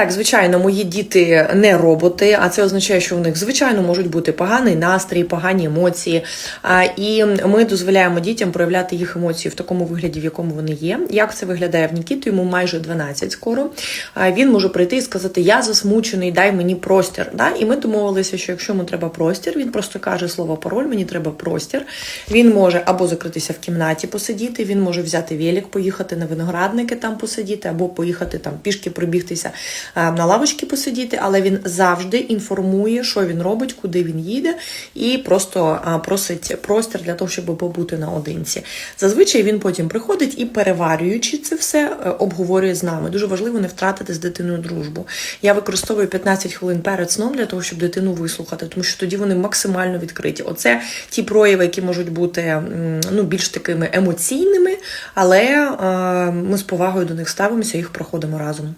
Так, звичайно, мої діти не роботи, а це означає, що у них звичайно можуть бути поганий настрій, погані емоції. І ми дозволяємо дітям проявляти їх емоції в такому вигляді, в якому вони є. Як це виглядає в Нікіту? Йому майже 12 скоро. Він може прийти і сказати: Я засмучений, дай мені простір. І ми домовилися, що якщо йому треба простір, він просто каже слово пароль, мені треба простір. Він може або закритися в кімнаті, посидіти, він може взяти велик, поїхати на виноградники там посидіти, або поїхати там пішки пробігтися на лавочці посидіти, але він завжди інформує, що він робить, куди він їде, і просто просить простір для того, щоб побути наодинці. Зазвичай він потім приходить і, переварюючи це все, е, обговорює з нами. Дуже важливо не втратити з дитиною дружбу. Я використовую 15 хвилин перед сном для того, щоб дитину вислухати, тому що тоді вони максимально відкриті. Оце ті прояви, які можуть бути ну, більш такими емоційними, але е, ми з повагою до них ставимося, їх проходимо разом.